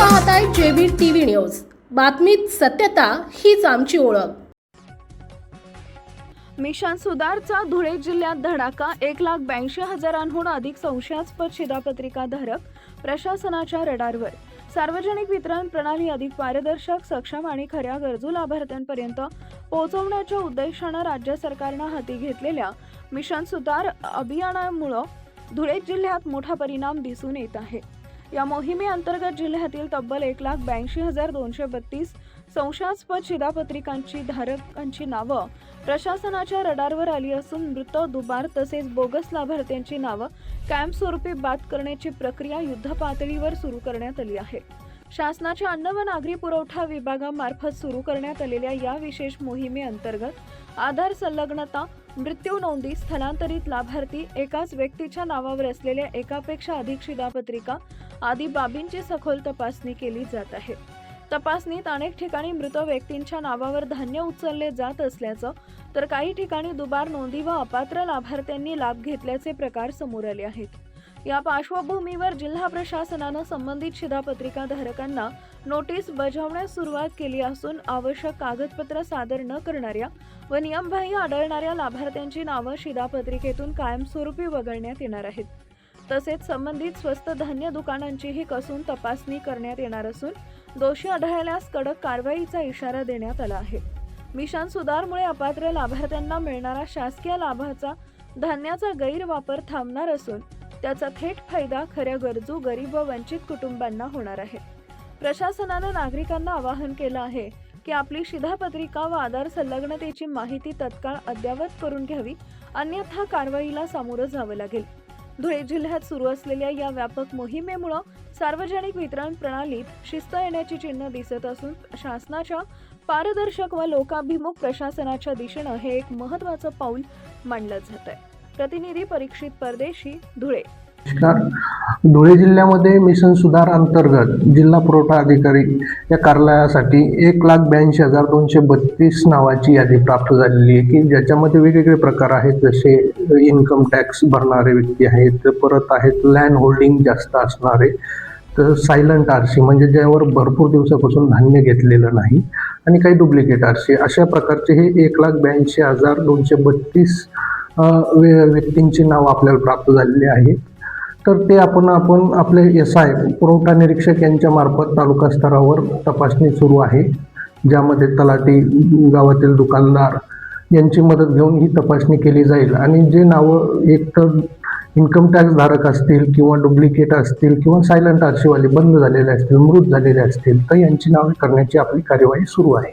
पाहताय JB TV news. बातमीत सत्यता हीच आमची ओळख. मिशन सुधारचा धुळे जिल्ह्यात धडाका एक लाख ब्याऐंशी हजारांहून अधिक संशयास्पद शिधापत्रिका धारक प्रशासनाच्या रडारवर. सार्वजनिक वितरण प्रणाली अधिक पारदर्शक सक्षम आणि खऱ्या गरजू लाभार्थ्यांपर्यंत पोहोचवण्याच्या उद्देशानं राज्य सरकारनं हाती घेतलेल्या मिशन सुधार अभियानामुळं धुळे जिल्ह्यात मोठा परिणाम दिसून येत आहे. या मोहिमेअंतर्गत जिल्ह्यातील तब्बल एक लाख ब्याऐंशी हजार दोनशे बत्तीस संशयास्पद शिधापत्रिकांची धारकांची नावं प्रशासनाच्या रडारवर आली असून मृत दुबार तसेच बोगस लाभार्थ्यांची नावं कायमस्वरूपी बाद करण्याची प्रक्रिया युद्धपातळीवर सुरू करण्यात आली आहे. शासनाच्या अन्न व नागरी पुरवठा विभागामार्फत सुरू करण्यात आलेल्या या विशेष मोहिमेअंतर्गत आधार संलग्नता मृत्यू नोंदी स्थलांतरित लाभार्थी एकाच व्यक्तीच्या नावावर असलेल्या एकापेक्षा अधिक शिधापत्रिका आदी बाबींची सखोल तपासणी केली जात आहे. तपासणीत अनेक ठिकाणी मृत व्यक्तींच्या नावावर धान्य उचलले जात असल्याचं तर काही ठिकाणी दुबार नोंदी व अपात्र लाभार्थ्यांनी लाभ घेतल्याचे प्रकार समोर आले आहेत. या पार्श्वभूमीवर जिल्हा प्रशासनानं संबंधित शिधापत्रिका धारकांना नोटीस बजावण्यास सुरुवात केली असून आवश्यक कागदपत्र सादर न करणाऱ्या व नियमबाह्य आढळणाऱ्या लाभार्थ्यांची नावं शिधापत्रिकेतून कायमस्वरूपी वगळण्यात येणार आहेत. तसेच संबंधित स्वस्त धान्य दुकानांचीही कसून तपासणी करण्यात येणार असून दोषी आढळल्यास कडक कारवाईचा इशारा देण्यात आला आहे. मिशन सुधारमुळे अपात्र लाभार्थ्यांना मिळणारा शासकीय लाभाचा धान्याचा गैरवापर थांबणार असून त्याचा थेट फायदा खऱ्या गरजू गरीब व वंचित कुटुंबांना होणार आहे. प्रशासनानं नागरिकांना आवाहन केलं आहे की आपली शिधापत्रिका व आधार संलग्नतेची माहिती तत्काळ अद्ययावत करून घ्यावी अन्यथा कारवाईला सामोरं जावं लागेल. धुळे जिल्ह्यात सुरू असलेल्या या व्यापक मोहिमेमुळं सार्वजनिक वितरण प्रणालीत शिस्त येण्याची चिन्ह दिसत असून शासनाच्या पारदर्शक व लोकाभिमुख प्रशासनाच्या दिशेनं हे एक महत्त्वाचं पाऊल मानलं जात आहे प्रतिनिधी परीक्षित परदेशी धुळे. नमस्कार धुळे जिल्ह्यामध्ये मिशन सुधार अंतर्गत जिल्हा पुरवठा अधिकारी या कार्यालयासाठी एक लाख ब्याऐंशी हजार दोनशे बत्तीस नावाची यादी प्राप्त झालेली आहे की ज्याच्यामध्ये वेगवेगळे प्रकार आहेत जसे इन्कम टॅक्स भरणारे व्यक्ती आहेत परत आहेत लँड होल्डिंग जास्त असणारे तर सायलंट आरशी म्हणजे ज्यावर भरपूर दिवसापासून धान्य घेतलेलं नाही आणि काही डुप्लिकेट आरशी अशा प्रकारचे हे एक लाख ब्याऐंशी हजार दोनशे बत्तीस व्यक्तींची नाव आपल्याला प्राप्त झालेली आहेत. तर ते आपण आपण आपले एस आय पुरवठा निरीक्षक यांच्या मार्फत तालुका स्तरावर तपासणी सुरू आहे ज्यामध्ये तलाठी गावातील दुकानदार यांची मदत घेऊन ही तपासणी केली जाईल. आणि जे नावं एक तर इन्कम टॅक्स धारक असतील किंवा डुप्लिकेट असतील किंवा सायलंट आरशीवाले बंद झालेले असतील मृत झालेले असतील तर यांची नावे करण्याची आपली कार्यवाही सुरू आहे.